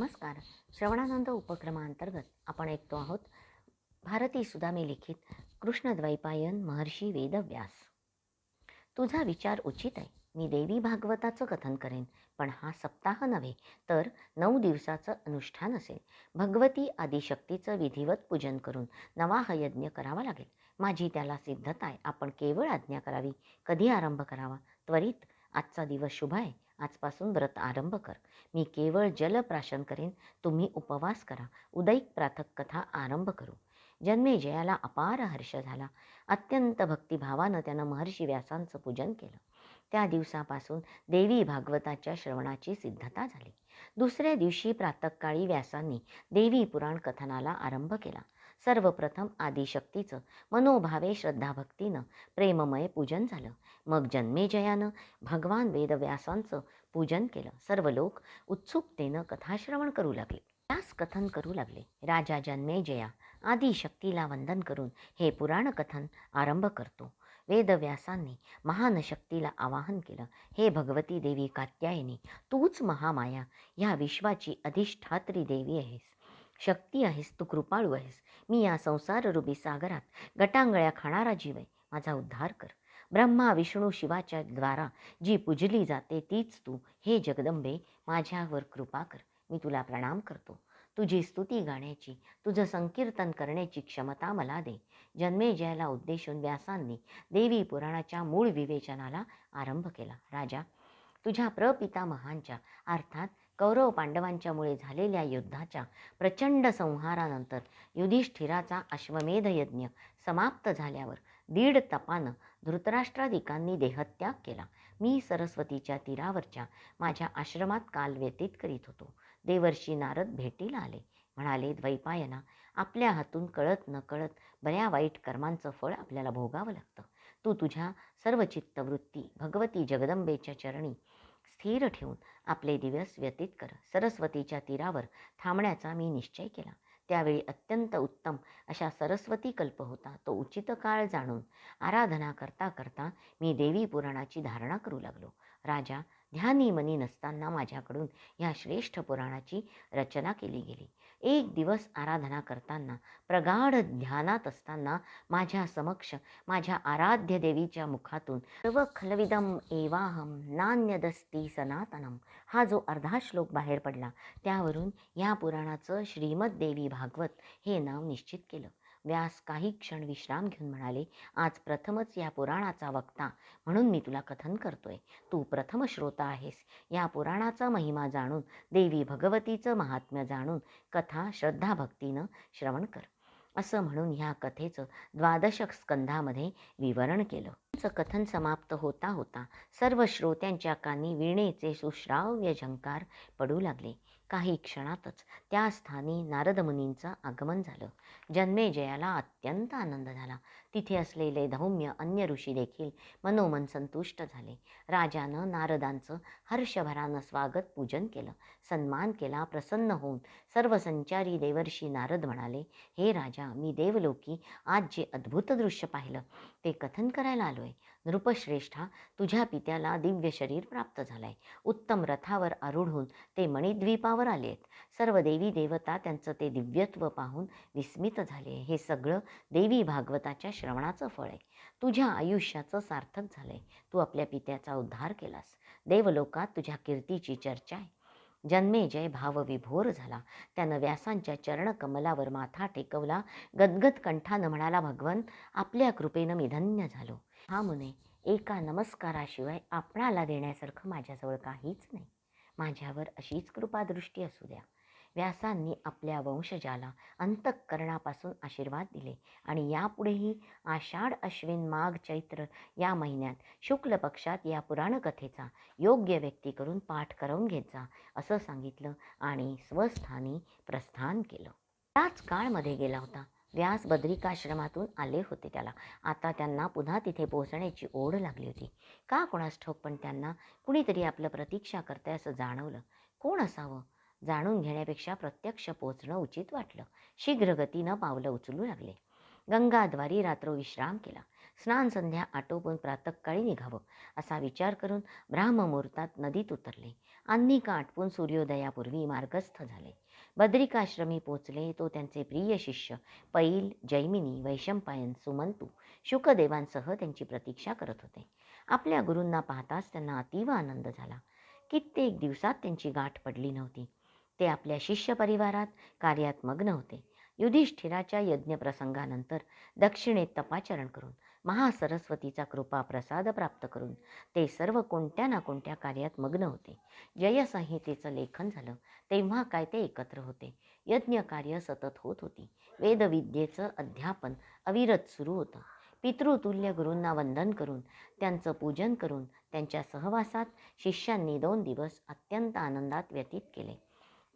नमस्कार. श्रवणानंद उपक्रमांतर्गत आपण ऐकतो आहोत भारती सुदामे लिखित कृष्णद्वैपायन महर्षी वेदव्यास. तुझा विचार उचित आहे. मी देवी भागवताचं कथन करेन पण हा सप्ताह नव्हे तर नऊ दिवसाचं अनुष्ठान असेल. भगवती आदिशक्तीचं विधिवत पूजन करून नवाह यज्ञ करावा लागेल. माझी त्याला सिद्धता आहे. आपण केवळ आज्ञा करावी. कधी आरंभ करावा? त्वरित. आजचा दिवस शुभ आहे. आजपासून व्रत आरंभ कर. मी केवळ जलप्राशन करेन तुम्ही उपवास करा. उदयिक प्राथक कथा आरंभ करू. जन्मेजयाला अपार हर्ष झाला. अत्यंत भक्तिभावानं त्यानं महर्षी व्यासांचं पूजन केलं. त्या दिवसापासून देवी भागवताच्या श्रवणाची सिद्धता झाली. दुसऱ्या दिवशी प्रातकाळी व्यासांनी देवी पुराण कथनाला आरंभ केला. सर्वप्रथम आदिशक्तीचं मनोभावे श्रद्धाभक्तीनं प्रेममय पूजन झालं. मग जन्मेजयानं भगवान वेदव्यासांचं पूजन केलं. सर्व लोक उत्सुकतेनं कथाश्रवण करू लागले. त्यास कथन करू लागले. राजा जन्मेजया आदिशक्तीला वंदन करून हे पुराण कथन आरंभ करतो. वेदव्यासांनी महान शक्तीला आवाहन केलं. हे भगवती देवी कात्यायनी तूच महामाया. ह्या विश्वाची अधिष्ठात्री देवी आहेस. शक्ती आहेस तू कृपाळू आहेस. मी या संसाररूपी सागरात गटांगळ्या खाणारा जीव आहे. माझा उद्धार कर. ब्रह्मा विष्णू शिवाच्या द्वारा जी पूजली जाते तीच तू. हे जगदंबे माझ्यावर कृपा कर. मी तुला प्रणाम करतो. तुझी स्तुती गाण्याची तुझं संकीर्तन करण्याची क्षमता मला दे. जन्मेजयाला उद्देशून व्यासांनी देवी पुराणाच्या मूळ विवेचनाला आरंभ केला. राजा तुझ्या प्रपितामहांच्या अर्थात कौरव पांडवांच्यामुळे झालेल्या युद्धाच्या प्रचंड संहारानंतर युधिष्ठिराचा अश्वमेध यज्ञ समाप्त झाल्यावर दीड तपानं धृतराष्ट्राधिकांनी देहत्याग केला. मी सरस्वतीच्या तीरावरच्या माझ्या आश्रमात काल व्यतीत करीत होतो. देवर्षी नारद भेटीला आले. म्हणाले द्वैपायना आपल्या हातून कळत न कळत बऱ्या वाईट कर्मांचं फळ आपल्याला भोगावं लागतं. तू तुझ्या सर्व चित्तवृत्ती भगवती जगदंबेच्या चरणी स्थिर ठेवून आपले दिवस व्यतीत कर. सरस्वतीच्या तीरावर थांबण्याचा मी निश्चय केला. त्यावेळी अत्यंत उत्तम अशा सरस्वती कल्प होता. तो उचित काळ जाणून आराधना करता करता मी देवी पुराणाची धारणा करू लागलो. राजा ध्यानी मनी नसताना माझ्याकडून ह्या श्रेष्ठ पुराणाची रचना केली गेली. एक दिवस आराधना करताना प्रगाढ ध्यानात असताना माझ्या समक्ष माझ्या आराध्य देवीच्या मुखातून सर्व खलविदम एवाहम नान्यदस्ती सनातनम हा जो अर्धा श्लोक बाहेर पडला त्यावरून या पुराणाचं श्रीमद देवी भागवत हे नाव निश्चित केलं. व्यास काही क्षण विश्राम घेऊन म्हणाले आज प्रथमच या पुराणाचा वक्ता म्हणून मी तुला कथन करतोय. तू प्रथम श्रोता आहेस. या पुराणाचा महिमा जाणून देवी भगवतीचं महात्म्य जाणून कथा श्रद्धाभक्तीनं श्रवण कर. असं म्हणून ह्या कथेचं द्वादश स्कंधामध्ये विवरण केलं. कथन समाप्त होता होता सर्व श्रोत्यांच्या कानी वीणेचे सुश्राव्य झंकार पडू लागले. काही क्षणातच त्या स्थानी नारदमुनींचं आगमन झालं. जन्मेजयाला अत्यंत आनंद झाला. तिथे असलेले धौम्य अन्य ऋषी देखील मनोमन संतुष्ट झाले. राजानं नारदांचं हर्षभरानं स्वागत पूजन केलं. सन्मान केला प्रसन्न होऊन सर्व संचारी देवर्षी नारद म्हणाले हे राजा मी देवलोकी आज जे अद्भुत दृश्य पाहिलं ते कथन करायला आलोय नृपश्रेष्ठा तुझ्या पित्याला दिव्य शरीर प्राप्त झालंय. उत्तम रथावर आरूढ होऊन ते मणिद्वीपावर आले आहेत सर्व देवी देवता त्यांचं ते दिव्यत्व पाहून विस्मित झाले. हे सगळं देवी भागवताच्या श्रवणाचं फळ आहे. तुझ्या आयुष्याचं सार्थक झालंय. तू आपल्या पित्याचा उद्धार केलास. देवलोकात तुझ्या कीर्तीची चर्चा आहे. जन्मेजय भावविभोर झाला. त्यानं व्यासांच्या चरणकमलावर माथा टेकवला. गदगद कंठानं म्हणाला भगवन आपल्या कृपेनं मी धन्य झालो. हा मुने एका नमस्काराशिवाय आपणाला देण्यासारखं माझ्याजवळ काहीच नाही. माझ्यावर अशीच कृपादृष्टी असू द्या. व्यासांनी आपल्या वंशजाला अंतःकरणापासून आशीर्वाद दिले आणि यापुढेही आषाढ अश्विन माघ चैत्र या महिन्यात शुक्ल पक्षात या पुराणकथेचा योग्य व्यक्ती करून पाठ करून घेत जा असं सांगितलं आणि स्वस्थानी प्रस्थान केलं. त्याच काळमध्ये गेला होता. व्यास बद्रिकाश्रमातून आले होते त्याला. आता त्यांना पुन्हा तिथे पोहोचण्याची ओढ लागली होती. का कोणास ठाऊक पण त्यांना कुणीतरी आपलं प्रतीक्षा करतंय असं जाणवलं. कोण असावं? जाणून घेण्यापेक्षा प्रत्यक्ष पोचणं उचित वाटलं. शीघ्रगतीनं पावलं उचलू लागले. गंगाद्वारी रात्र विश्राम केला. स्नान संध्या आटोपून प्रातःकाळी निघावं असा विचार करून ब्राह्ममुहूर्तात नदीत उतरले. अन्निका आटपून सूर्योदयापूर्वी मार्गस्थ झाले. बद्रिकाश्रमी पोचले तो त्यांचे प्रिय शिष्य पैल जैमिनी वैशंपायन सुमंतू शुकदेवांसह त्यांची प्रतीक्षा करत होते. आपल्या गुरूंना पाहताच त्यांना अतीव आनंद झाला. कित्येक दिवसात त्यांची गाठ पडली नव्हती. ते आपल्या शिष्य परिवारात कार्यात मग्न होते. युधिष्ठिराच्या यज्ञप्रसंगानंतर दक्षिणेत तपाचरण करून महासरस्वतीचा कृपा प्रसाद प्राप्त करून ते सर्व कोणत्या ना कोणत्या कार्यात मग्न होते. जयसंहितेचं लेखन झालं तेव्हा काय ते एकत्र होते. यज्ञ कार्य सतत होत होती. वेदविद्येचं अध्यापन अविरत सुरू होतं. पितृतुल्य गुरूंना वंदन करून त्यांचं पूजन करून त्यांच्या सहवासात शिष्यांनी दोन दिवस अत्यंत आनंदात व्यतीत केले.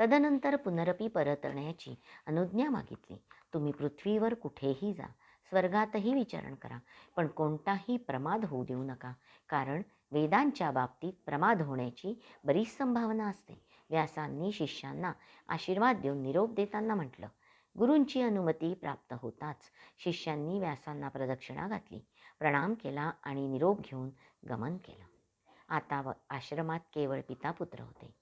तदनंतर पुनरपी परतण्याची अनुज्ञा मागितली. तुम्ही पृथ्वीवर कुठेही जा स्वर्गातही विचरण करा. पण कोणताही प्रमाद होऊ देऊ नका. कारण वेदांच्या बाबतीत प्रमाद होण्याची बरीच संभावना असते. व्यासांनी शिष्यांना आशीर्वाद देऊन निरोप देताना म्हटलं गुरूंची अनुमती प्राप्त होताच शिष्यांनी व्यासांना प्रदक्षिणा घातली प्रणाम केला आणि निरोप घेऊन गमन केलं. आता व आश्रमात केवळ पितापुत्र होते.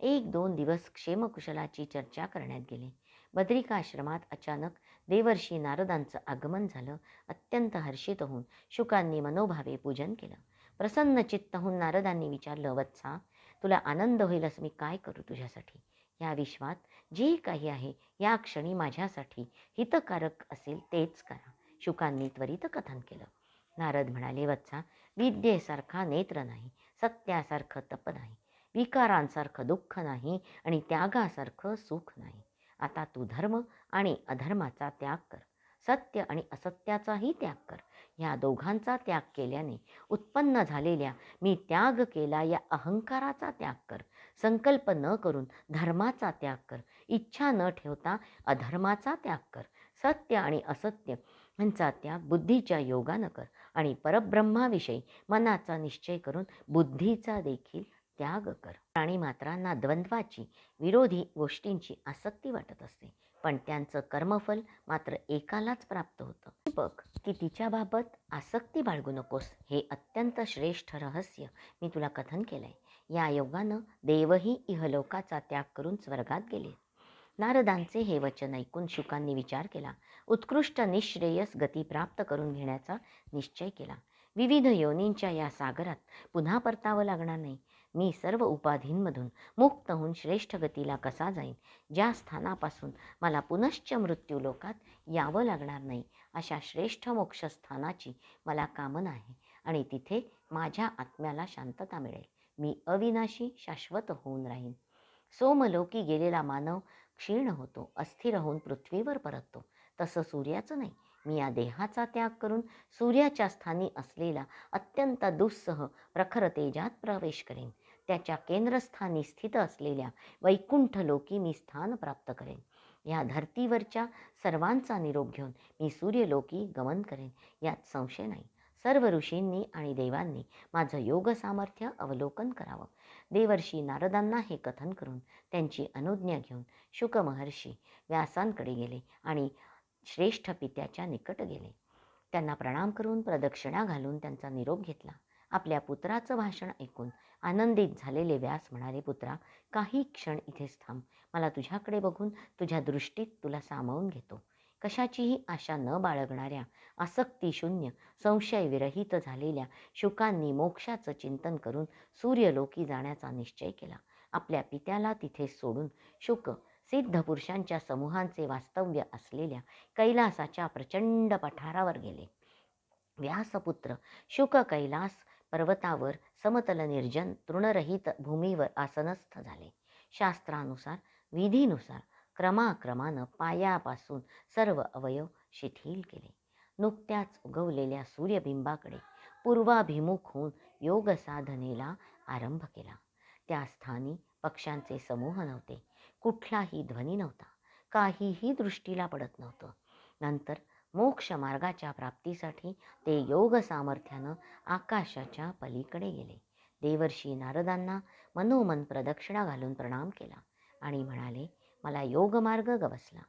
एक दोन दिवस क्षेमकुशलाची चर्चा करण्यात गेली. बद्रिकाश्रमात अचानक देवर्षी नारदांचं आगमन झालं. अत्यंत हर्षित होऊन शुकांनी मनोभावे पूजन केलं. प्रसन्न चित्त होऊन नारदांनी विचारलं वत्सा तुला आनंद होईल असं मी काय करू तुझ्यासाठी? या विश्वात जे काही आहे या क्षणी माझ्यासाठी हितकारक असेल तेच करा. शुकांनी त्वरित कथन केलं. नारद म्हणाले वत्सा विद्येसारखा नेत्र नाही सत्यासारखं तप नाही विकारांसारखं दुःख नाही आणि त्यागासारखं सुख नाही. आता तू धर्म आणि अधर्माचा त्याग कर. सत्य आणि असत्याचाही त्याग कर. ह्या दोघांचा त्याग केल्याने उत्पन्न झालेल्या मी त्याग केला या अहंकाराचा त्याग कर. संकल्प न करून धर्माचा त्याग कर. इच्छा न ठेवता अधर्माचा त्याग कर. सत्य आणि असत्य यांचा त्याग बुद्धीच्या योगानं कर आणि परब्रह्माविषयी मनाचा निश्चय करून बुद्धीचा देखील त्याग कर. प्राणीमात्रांना द्वंद्वाची विरोधी गोष्टींची आसक्ती वाटत असते. पण त्यांचं कर्मफल मात्र एकालाच प्राप्त होतं. बघ की तिच्याबाबत आसक्ती बाळगू नकोस. हे अत्यंत श्रेष्ठ रहस्य मी तुला कथन केलंय. या योगानं देवही इहलोकाचा त्याग करून स्वर्गात गेले. नारदांचे हे वचन ऐकून शुकांनी विचार केला. उत्कृष्ट निश्रेयस गती प्राप्त करून घेण्याचा निश्चय केला. विविध योनींच्या या सागरात पुन्हा परतावं लागणार नाही. मी सर्व उपाधींमधून मुक्त होऊन श्रेष्ठ गतीला कसा जाईन? ज्या स्थानापासून मला पुनश्च मृत्यू लोकात यावं लागणार नाही अशा श्रेष्ठ मोक्षस्थानाची मला कामना आहे आणि तिथे माझ्या आत्म्याला शांतता मिळेल. मी अविनाशी शाश्वत होऊन राहीन. सोमलोकी गेलेला मानव क्षीण होतो अस्थिर होऊन पृथ्वीवर परततो. तसं सूर्याचं नाही मी या देहाचा त्याग करून सूर्याच्या स्थानी असलेला अत्यंत दुस्सह प्रखर तेजात प्रवेश करेन. त्याच्या केंद्रस्थानी स्थित असलेल्या वैकुंठ लोकी मी स्थान प्राप्त करेन. या धर्तीवरच्या सर्वांचा निरोप घेऊन मी सूर्यलोकी गमन करेन. यात संशय नाही. सर्व ऋषींनी आणि देवांनी माझं योग सामर्थ्य अवलोकन करावं. देवर्षी नारदांना हे कथन करून त्यांची अनुज्ञा घेऊन शुकमहर्षी व्यासांकडे गेले आणि श्रेष्ठ पित्याच्या निकट गेले. त्यांना प्रणाम करून प्रदक्षिणा घालून त्यांचा निरोप घेतला. आपल्या पुत्राचं भाषण ऐकून आनंदित झालेले व्यास म्हणाले पुत्रा काही क्षण इथेच थांब. मला तुझ्याकडे बघून तुझ्या दृष्टीत तुला सामावून घेतो. कशाचीही आशा न बाळगणाऱ्या आसक्तीशून्य संशयविरहित झालेल्या शुकांनी मोक्षाचं चिंतन करून सूर्यलोकी जाण्याचा निश्चय केला. आपल्या पित्याला तिथे सोडून शुक सिद्ध पुरुषांच्या समूहांचे वास्तव्य असलेल्या कैलासाच्या प्रचंड पठारावर गेले. व्यासपुत्र शुक कैलास पर्वतावर समतल निर्जन तृणरहित भूमीवर आसनस्थ झाले. शास्त्रानुसार विधीनुसार क्रमाक्रमानं पायापासून सर्व अवयव शिथिल केले. नुकत्याच उगवलेल्या सूर्यबिंबाकडे पूर्वाभिमुख होऊन योग साधनेला आरंभ केला. त्या स्थानी पक्ष्यांचे समूह नव्हते. कुठलाही ध्वनी नव्हता. काहीही दृष्टीला पडत नव्हतं. नंतर मोक्ष मार्गाच्या प्राप्तीसाठी ते योग सामर्थ्यानं आकाशाच्या पलीकडे गेले. देवर्षी नारदांना मनोमन प्रदक्षिणा घालून प्रणाम केला आणि म्हणाले मला योगमार्ग गवसला.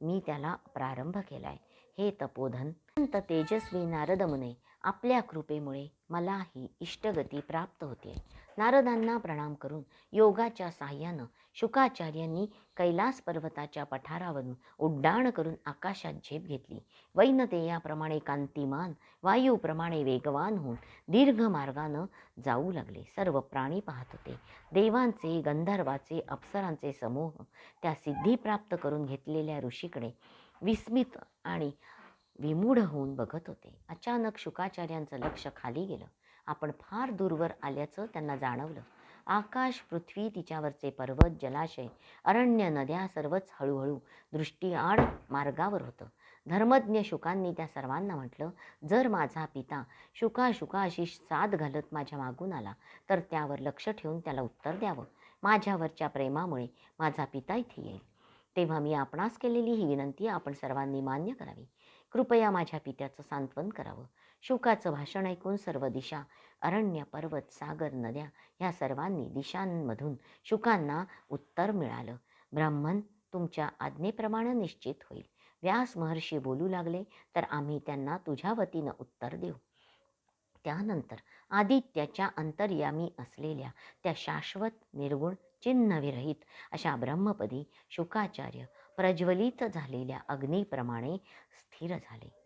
मी त्याला प्रारंभ केलाय. हे तपोधन अत्यंत तेजस्वी नारद मुने आपल्या कृपेमुळे मला ही इष्टगती प्राप्त होते. नारदांना प्रणाम करून योगाच्या साह्यानं शुकाचार्यांनी कैलास पर्वताच्या पठारावरून उड्डाण करून आकाशात झेप घेतली. वैनतेयाप्रमाणे कांतिमान वायूप्रमाणे वेगवान होऊन दीर्घ मार्गानं जाऊ लागले. सर्व प्राणी पाहत होते. देवांचे गंधर्वाचे अप्सरांचे समूह त्या सिद्धी प्राप्त करून घेतलेल्या ऋषीकडे विस्मित आणि विमूढ होऊन बघत होते. अचानक शुकाचार्यांचं लक्ष खाली गेलं. आपण फार दूरवर आल्याचं त्यांना जाणवलं. आकाश पृथ्वी तिच्यावरचे पर्वत जलाशय अरण्य नद्या सर्वच हळूहळू दृष्टीआड मार्गावर होतं. धर्मज्ञ शुकांनी त्या सर्वांना म्हटलं जर माझा पिता शुका शुका अशी साथ घालत माझ्या मागून आला तर त्यावर लक्ष ठेवून त्याला उत्तर द्यावं. माझ्यावरच्या प्रेमामुळे माझा पिता इथे येईल. तेव्हा मी आपणास केलेली ही विनंती आपण सर्वांनी मान्य करावी. कृपया माझ्या पित्याचं सांत्वन करावं. शुकाचं भाषण ऐकून सर्व दिशा अरण्य पर्वत सागर नद्या ह्या सर्वांनी दिशांमधून शुकांना उत्तर मिळालं. ब्राह्मण तुमच्या आज्ञेप्रमाणे निश्चित होईल. व्यास महर्षी बोलू लागले तर आम्ही त्यांना तुझ्या वतीनं उत्तर देऊ. त्यानंतर आदित्याच्या अंतर्यामी असलेल्या त्या शाश्वत निर्गुण चिन्हविरहित अशा ब्रह्मपदी शुकाचार्य प्रज्वलित झालेल्या अग्नीप्रमाणे स्थिर झाले.